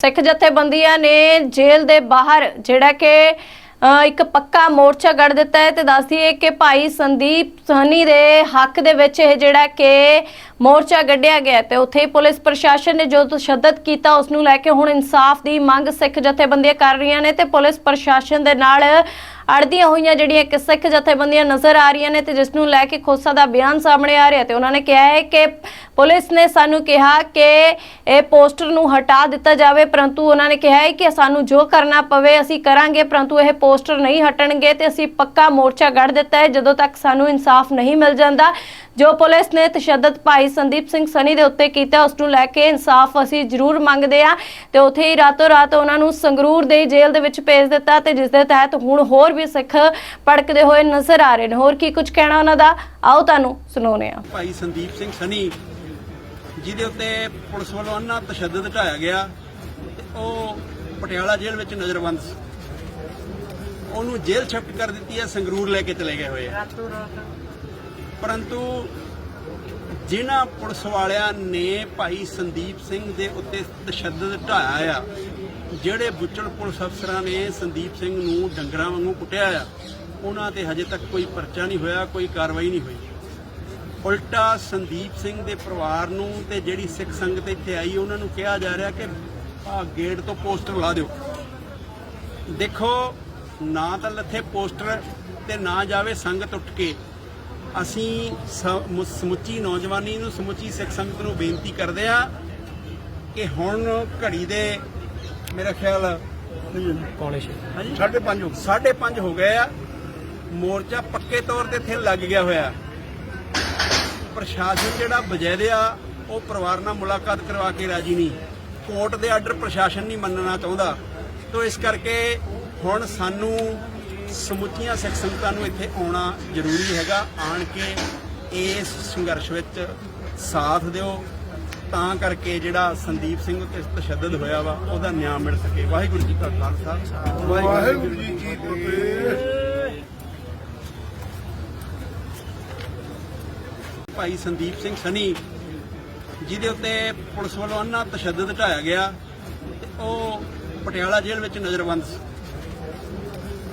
ਸਿੱਖ ਜਥੇਬੰਦੀਆਂ ਨੇ ਜੇਲ੍ਹ ਦੇ ਬਾਹਰ ਜਿਹੜਾ ਕਿ ਇੱਕ ਪੱਕਾ ਮੋਰਚਾ ਗੜ ਦਿੱਤਾ ਹੈ ਤੇ ਦੱਸਦੀ ਹੈ ਕਿ ਭਾਈ ਸੰਦੀਪ ਸਹਨੀ ਦੇ ਹੱਕ ਦੇ ਵਿੱਚ ਇਹ ਜਿਹੜਾ ਕਿ ਮੋਰਚਾ ਗੱਡਿਆ ਗਿਆ ਤੇ ਉੱਥੇ ਹੀ ਪੁਲਿਸ ਪ੍ਰਸ਼ਾਸਨ ਨੇ ਜੋ ਤਸ਼ੱਦਦ ਕੀਤਾ, ਉਸ ਨੂੰ ਲੈ ਕੇ ਹੁਣ ਇਨਸਾਫ ਦੀ ਮੰਗ ਸਿੱਖ ਜਥੇਬੰਦੀਆਂ ਕਰ ਰਹੀਆਂ ਨੇ ਤੇ ਪੁਲਿਸ ਪ੍ਰਸ਼ਾਸਨ ਦੇ ਨਾਲ ਅੜਦੀਆਂ ਹੋਈਆਂ ਜਿਹੜੀਆਂ ਕਿ ਸਿੱਖ ਜਥੇਬੰਦੀਆਂ ਨਜ਼ਰ ਆ ਰਹੀਆਂ ਨੇ ਤੇ ਜਿਸ ਨੂੰ ਲੈ ਕੇ ਖੋਸਾ ਦਾ ਬਿਆਨ ਸਾਹਮਣੇ ਆ ਰਿਹਾ ਤੇ ਉਹਨਾਂ ਨੇ ਕਿਹਾ ਹੈ ਕਿ ਪੁਲਿਸ ਨੇ ਸਾਨੂੰ ਕਿਹਾ ਕਿ ਇਹ ਪੋਸਟਰ ਨੂੰ ਹਟਾ ਦਿੱਤਾ ਜਾਵੇ, ਪਰੰਤੂ ਉਹਨਾਂ ਨੇ ਕਿਹਾ ਹੈ ਕਿ ਸਾਨੂੰ ਜੋ ਕਰਨਾ ਪਵੇ ਅਸੀਂ ਕਰਾਂਗੇ, ਪਰੰਤੂ ਇਹ ਪੋਸਟਰ ਨਹੀਂ ਹਟਣਗੇ ਤੇ ਅਸੀਂ ਪੱਕਾ ਮੋਰਚਾ ਗੜ ਦਿੱਤਾ ਹੈ। ਜਦੋਂ ਤੱਕ ਸਾਨੂੰ ਇਨਸਾਫ ਨਹੀਂ ਮਿਲ ਜਾਂਦਾ ਜੋ ਪੁਲਿਸ ਨੇ ਤਸ਼ੱਦਦ ਭਾਈ ਸੰਦੀਪ ਸਿੰਘ ਸਨੀ ਦੇ ਉੱਤੇ ਕੀਤਾ ਉਸ ਨੂੰ ਲੈ ਕੇ ਇਨਸਾਫ ਅਸੀਂ ਜ਼ਰੂਰ ਮੰਗਦੇ ਆ ਤੇ ਉੱਥੇ ਹੀ ਰਾਤੋਂ ਰਾਤ ਉਹਨਾਂ ਨੂੰ ਸੰਗਰੂਰ ਦੇ ਜੇਲ੍ਹ ਦੇ ਵਿੱਚ ਭੇਜ ਦਿੱਤਾ ਤੇ ਜਿਸ ਦੇ ਤਹਿਤ ਹੁਣ ਹੋਰ ਵੀ ਸਿੱਖ ਭੜਕਦੇ ਹੋਏ ਨਜ਼ਰ ਆ ਰਹੇ ਨੇ। ਹੋਰ ਕੀ ਕੁਝ ਕਹਿਣਾ ਉਹਨਾਂ ਦਾ? ਆਓ ਤੁਹਾਨੂੰ ਸੁਣਾਉਂਦੇ ਆ ਭਾਈ ਸੰਦੀਪ ਸਿੰਘ ਸਨੀ ਜਿਹਦੇ ਉੱਤੇ ਪੁਲਿਸ ਵੱਲੋਂ ਅੰਨਾ ਤਸ਼ੱਦਦ ਢਾਇਆ ਗਿਆ ਉਹ ਪਟਿਆਲਾ ਜੇਲ੍ਹ ਵਿੱਚ ਨਜ਼ਰਬੰਦ ਸੀ। ਉਹਨੂੰ ਜੇਲ੍ਹ ਸ਼ਿਫਟ ਕਰ ਦਿੱਤੀ ਹੈ ਸੰਗਰੂਰ ਲੈ ਕੇ ਚਲੇ ਗਏ ਹੋਏ ਆ। ਪਰੰਤੂ ਜਿਨ੍ਹਾਂ ਪੁਲਿਸ ਵਾਲਿਆਂ ਨੇ ਭਾਈ ਸੰਦੀਪ ਸਿੰਘ ਦੇ ਉੱਤੇ ਤਸ਼ੱਦਦ ਢਾਇਆ ਆ, ਜਿਹੜੇ ਬੁੱਚੜ ਪੁਲਿਸ ਅਫਸਰਾਂ ਨੇ ਸੰਦੀਪ ਸਿੰਘ ਨੂੰ ਡੰਗਰਾਂ ਵਾਂਗੂ ਕੁੱਟਿਆ ਆ, ਉਹਨਾਂ ਤੇ ਹਜੇ ਤੱਕ ਕੋਈ ਪਰਚਾ ਨਹੀਂ ਹੋਇਆ, ਕੋਈ ਕਾਰਵਾਈ ਨਹੀਂ ਹੋਈ। ਉਲਟਾ ਸੰਦੀਪ ਸਿੰਘ ਦੇ ਪਰਿਵਾਰ ਨੂੰ ਤੇ ਜਿਹੜੀ ਸਿੱਖ ਸੰਗਤ ਇੱਥੇ ਆਈ, ਉਹਨਾਂ ਨੂੰ ਕਿਹਾ ਜਾ ਰਿਹਾ ਕਿ ਆ ਗੇਟ ਤੋਂ ਪੋਸਟਰ ਲਾ ਦਿਓ। ਦੇਖੋ, ਨਾ ਤਾਂ ਲੱਥੇ ਪੋਸਟਰ ਤੇ ਨਾ ਜਾਵੇ ਸੰਗਤ ਉੱਠ ਕੇ। ਅਸੀਂ ਸਮੁੱਚੀ ਨੌਜਵਾਨੀ ਨੂੰ ਸਮੁੱਚੀ ਸਿੱਖ ਸੰਗਤ ਨੂੰ ਬੇਨਤੀ ਕਰਦੇ ਆ ਕਿ ਹੁਣ ਘੜੀ ਦੇ ਮੇਰਾ ਖਿਆਲ ਪੌਣੇ ਛੇ ਹਾਂਜੀ? 5:30 ਹੋ 5:30 ਹੋ ਗਏ ਆ। ਮੋਰਚਾ ਪੱਕੇ ਤੌਰ ਤੇ ਇੱਥੇ ਲੱਗ ਗਿਆ ਹੋਇਆ। ਪ੍ਰਸ਼ਾਸਨ ਜਿਹੜਾ ਬਜੈਦੇ ਆ ਉਹ ਪਰਿਵਾਰ ਨਾਲ ਮੁਲਾਕਾਤ ਕਰਵਾ ਕੇ ਰਾਜੀ ਨਹੀਂ। ਕੋਰਟ ਦੇ ਆਰਡਰ ਪ੍ਰਸ਼ਾਸਨ ਨਹੀਂ ਮੰਨਣਾ ਚਾਹੁੰਦਾ। ਤੋਂ ਇਸ ਕਰਕੇ ਹੁਣ ਸਾਨੂੰ ਸਮੁੱਚੀਆਂ ਸਿੱਖ ਸੰਗਤਾਂ ਨੂੰ ਇੱਥੇ ਆਉਣਾ ਜ਼ਰੂਰੀ ਹੈਗਾ। ਆਣ ਕੇ ਇਸ ਸੰਘਰਸ਼ ਵਿੱਚ ਸਾਥ ਦਿਓ। ਤਾਂ ਕਰਕੇ ਜਿਹੜਾ ਸੰਦੀਪ ਸਿੰਘ ਉੱਤੇ ਤਸ਼ੱਦਦ ਹੋਇਆ ਵਾ ਉਹਦਾ ਨਿਆਂ ਮਿਲ ਸਕੇ। ਵਾਹਿਗੁਰੂ ਜੀ ਕਾ ਖਾਲਸਾ। ਵਾਹਿਗੁਰੂ ਜੀ ਕੀ ਫਤਿਹ। ਭਾਈ ਸੰਦੀਪ ਸਿੰਘ ਸਨੀ ਜਿਹਦੇ ਉੱਤੇ ਪੁਲਿਸ ਵੱਲੋਂ ਅੰਨਾ ਤਸ਼ੱਦਦ ਢਾਇਆ ਗਿਆ ਉਹ ਪਟਿਆਲਾ ਜੇਲ੍ਹ ਵਿੱਚ ਨਜ਼ਰਬੰਦ ਸੀ।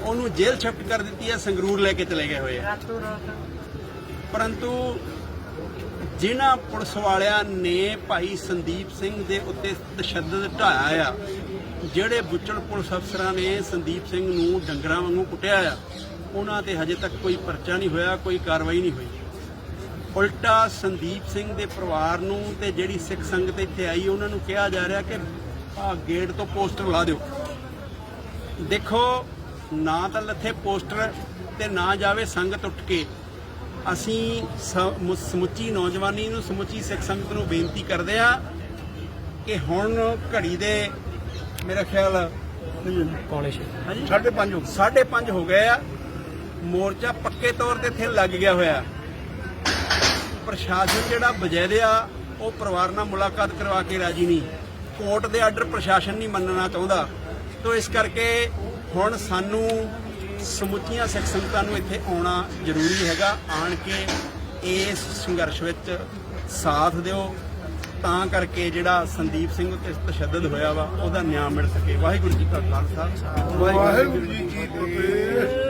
ਉਹਨੂੰ ਜੇਲ੍ਹ ਸ਼ਿਫਟ ਕਰ ਦਿੱਤੀ ਹੈ ਸੰਗਰੂਰ ਲੈ ਕੇ ਚਲੇ ਗਏ ਹੋਏ ਆ। ਪਰੰਤੂ ਜਿਨ੍ਹਾਂ ਪੁਲਿਸ ਵਾਲਿਆਂ ਨੇ ਭਾਈ ਸੰਦੀਪ ਸਿੰਘ ਦੇ ਉੱਤੇ ਤਸ਼ੱਦਦ ਢਾਇਆ ਆ ਜਿਹੜੇ ਬੁੱਚੜ ਪੁਲਿਸ ਅਫਸਰਾਂ ਨੇ ਸੰਦੀਪ ਸਿੰਘ ਨੂੰ ਡੰਗਰਾਂ ਵਾਂਗੂ ਕੁੱਟਿਆ ਆ ਉਹਨਾਂ ਤੇ ਹਜੇ ਤੱਕ ਕੋਈ ਪਰਚਾ ਨਹੀਂ ਹੋਇਆ ਕੋਈ ਕਾਰਵਾਈ ਨਹੀਂ ਹੋਈ। ਉਲਟਾ ਸੰਦੀਪ ਸਿੰਘ ਦੇ ਪਰਿਵਾਰ ਨੂੰ ਤੇ ਜਿਹੜੀ ਸਿੱਖ ਸੰਗਤ ਇੱਥੇ ਆਈ ਉਹਨਾਂ ਨੂੰ ਕਿਹਾ ਜਾ ਰਿਹਾ ਕਿ ਆ ਗੇਟ ਤੋਂ ਪੋਸਟਰ ਲਾ ਦਿਓ। ਦੇਖੋ ਨਾ ਤਾਂ ਲੱਥੇ ਪੋਸਟਰ ਤੇ ਨਾ ਜਾਵੇ ਸੰਗਤ ਉੱਠ ਕੇ। ਅਸੀਂ ਸਮੁੱਚੀ ਨੌਜਵਾਨੀ ਨੂੰ ਸਮੁੱਚੀ ਸਿੱਖ ਸੰਗਤ ਨੂੰ ਬੇਨਤੀ ਕਰਦੇ ਆ ਕਿ ਹੁਣ ਘੜੀ ਦੇ ਮੇਰਾ ਖਿਆਲ ਪੌਣੇ ਛੇ। ਹਾਂਜੀ। 5:30 ਹੋ 5:30 ਹੋ ਗਏ ਆ। ਮੋਰਚਾ ਪੱਕੇ ਤੌਰ ਤੇ ਇੱਥੇ ਲੱਗ ਗਿਆ ਹੋਇਆ। ਪ੍ਰਸ਼ਾਸਨ ਜਿਹੜਾ ਬਜੈਦੇ ਆ ਉਹ ਪਰਿਵਾਰ ਨਾਲ ਮੁਲਾਕਾਤ ਕਰਵਾ ਕੇ ਰਾਜੀ ਨਹੀਂ। ਕੋਰਟ ਦੇ ਆਰਡਰ ਪ੍ਰਸ਼ਾਸਨ ਨਹੀਂ ਮੰਨਣਾ ਚਾਹੁੰਦਾ। ਤੋਂ ਇਸ ਕਰਕੇ ਹੁਣ ਸਾਨੂੰ ਸਮੁੱਚੀਆਂ ਸਿੱਖ ਸੰਗਤਾਂ ਨੂੰ ਇੱਥੇ ਆਉਣਾ ਜ਼ਰੂਰੀ ਹੈਗਾ। ਆਣ ਕੇ ਇਸ ਸੰਘਰਸ਼ ਵਿੱਚ ਸਾਥ ਦਿਓ। ਤਾਂ ਕਰਕੇ ਜਿਹੜਾ ਸੰਦੀਪ ਸਿੰਘ ਉੱਤੇ ਤਸ਼ੱਦਦ ਹੋਇਆ ਵਾ, ਉਹਦਾ ਨਿਆਂ ਮਿਲ ਸਕੇ। ਵਾਹਿਗੁਰੂ ਜੀ ਕਾ ਖਾਲਸਾ। ਵਾਹਿਗੁਰੂ ਜੀ ਕੀ ਫਤਿਹ।